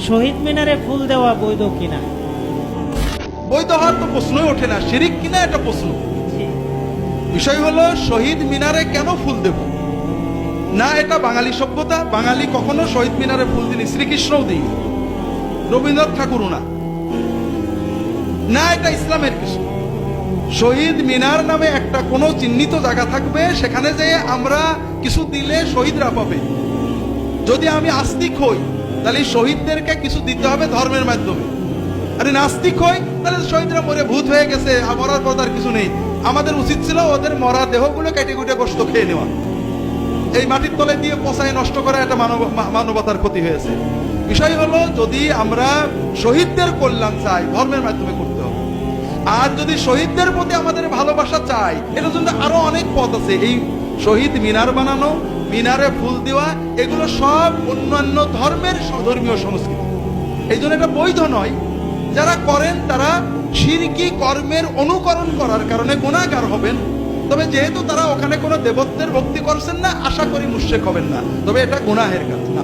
শহীদ মিনারে ফুল দেওয়া বৈধ কিনা? বৈধ হওয়ার তো প্রশ্নই ওঠে না। শিরিক কিনা এটা প্রশ্ন। বিষয় হলো শহীদ মিনারে কেন ফুল দেব? না এটা বাঙালি সভ্যতা। বাঙালি কখনো শহীদ মিনারে ফুল দিনি শ্রীকৃষ্ণও দিই রবীন্দ্রনাথ ঠাকুরও না। না এটা ইসলামের কিছু। শহীদ মিনার নামে একটা কোনো চিহ্নিত জায়গা থাকবে সেখানে যে আমরা কিছু দিলে শহীদরা পাবে। যদি আমি আস্তিক হই তাহলে শহীদদেরকে কিছু দিতে হবে ধর্মের মাধ্যমে। আরে নাস্তিক হই, তাহলে শহীদরা মরে ভূত হয়ে গেছে মরার পর তার কিছু নেই। আমাদের উচিত ছিল ওদের মরা দেহগুলো কেটে কুটে গোস্ত খেয়ে নেওয়া। এই মাটির তলে দিয়ে পচায় নষ্ট করা এটা মানব মানবতার ক্ষতি হয়েছে। বিষয় হলো, যদি আমরা শহীদদের কল্যাণ চাই, ধর্মের মাধ্যমে করতে হবে। আর যদি শহীদদের প্রতি আমাদের ভালোবাসা চাই এর জন্য আরও অনেক পথ আছে। এই শহীদ মিনার বানানো, মিনারে ফুল দেওয়া, এগুলো সব অন্যান্য ধর্মের ধর্মীয় সংস্কৃতি। এই জন্য এটা বৈধ নয়। যারা করেন, তারা শিরকি কর্মের অনুকরণ করার কারণে গুণাগার হবেন। তবে যেহেতু তারা ওখানে কোনো দেবত্বের ভক্তি করছেন না, আশা করি মুশেক হবেন না। তবে এটা গুনাহের কাজ, না।